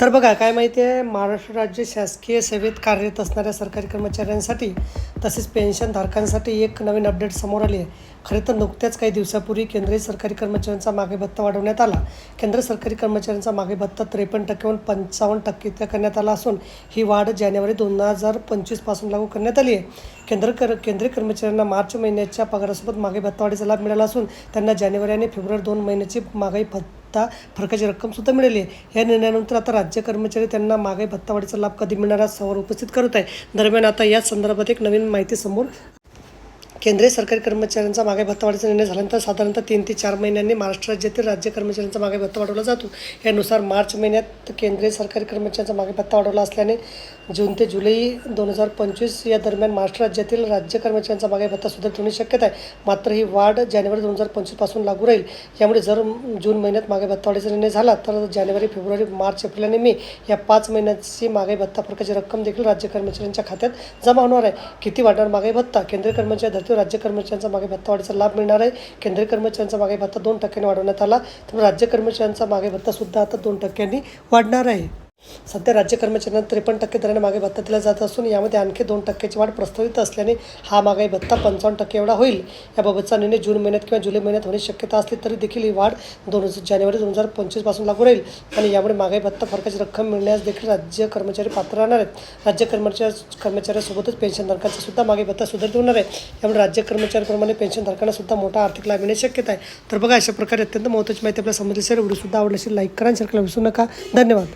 तर बघा काय माहिती आहे महाराष्ट्र राज्य शासकीय सेवेत कार्यरत असणाऱ्या सरकारी कर्मचाऱ्यांसाठी तसेच पेन्शनधारकांसाठी एक नवीन अपडेट समोर आली आहे. खरे तर नुकत्याच काही दिवसापूर्वी केंद्रीय सरकारी कर्मचाऱ्यांचा मागे भत्ता वाढवण्यात आला. केंद्र सरकारी कर्मचाऱ्यांचा मागे भत्ता त्रेपन्न टक्केहून पंचावन्न टक्के इतका करण्यात आला असून ही वाढ जानेवारी दोन हजार पंचवीसपासून लागू करण्यात आली आहे. केंद्र कर केंद्रीय कर्मचाऱ्यांना मार्च महिन्याच्या पगारासोबत मागे भत्ता वाढीचा लाभ मिळाला असून त्यांना जानेवारी आणि फेब्रुवारी दोन महिन्याची मागाई महागाई भत्ता फरकाची रक्कमसुद्धा मिळाली आहे. या निर्णयानंतर आता राज्य कर्मचारी त्यांना मागे भत्तावाढीचा लाभ कधी मिळणार आहे सवाल उपस्थित करत आहे. दरम्यान आता याच संदर्भात एक नवीन माहिती समोर केंद्रीय सरकारी कर्मचाऱ्यांचा मागे भत्तावाढीचा निर्णय झाल्यानंतर साधारणतः तीन ते चार महिन्यांनी महाराष्ट्र राज्यातील राज्य कर्मचाऱ्यांचा मागे भत्ता वाढवला जातो. यानुसार मार्च महिन्यात केंद्रीय सरकारी कर्मचाऱ्यांचा मागे भत्ता वाढवला असल्याने जून ते जुलै दोन हजार पंचवीस या दरम्यान महाराष्ट्र राज्यातील राज्य कर्मचाऱ्यांचा मागे भत्ता सुधारित होण्याची शक्यता आहे. मात्र ही वाढ जानेवारी दोन हजार पंचवीसपासून लागू राहील. यामुळे जर जून महिन्यात मागे भत्ता वाढीचा निर्णय झाला तर जानेवारी फेब्रुवारी मार्च एप्रिल आणि मे या पाच महिन्याची मागे भत्ता फरकाची रक्कम देखील राज्य कर्मचाऱ्यांच्या खात्यात जमा होणार आहे. किती वाढणार मागे भत्ता? केंद्रीय कर्मचारी धर्तीवर राज्य कर्मचाऱ्यांचा मागे भत्ता वाढीचा लाभ मिळणार आहे. केंद्रीय कर्मचाऱ्यांचा मागे भत्ता दोन टक्क्यांनी वाढवण्यात आला तर राज्य कर्मचाऱ्यांचा मागे भत्ता सुद्धा आता दोन टक्क्यांनी वाढणार आहे. सध्या राज्य कर्मचाऱ्यांना त्रेपन्न टक्के दराने मागे भत्ता दिला जात असून यामध्ये आणखी दोन टक्क्याची वाढ प्रस्तावित असल्याने हा महागाई भत्ता पंचावन्न टक्के एवढा होईल. याबाबतचा निर्णय जून महिन्यात किंवा जुलै महिन्यात होण्याची शक्यता असली तरी देखील ही वाढ दोन जानेवारी दोन हजार पंचवीसपासून लागू राहील आणि यामुळे महागाई भत्ता फरकाची रक्कम मिळण्यास देखील राज्य कर्मचारी पात्र राहणार आहेत. राज्य कर्मचारी कर्मचाऱ्यासोबतच पेन्शनधारकांचा सुद्धा मागे भत्ता सुधारित होणार आहे. यामुळे राज्य कर्मचाऱ्याप्रमाणे पेन्शनधारकांना सुद्धा मोठा आर्थिक लाभ मिळण्याची शक्यता आहे. तर बघा अशा प्रकारे अत्यंत महत्त्वाची माहिती आपल्या समजली सर व्हिडिओ सुद्धा आवडली असेल लाईक करा शेअर करायला विसरू नका. धन्यवाद.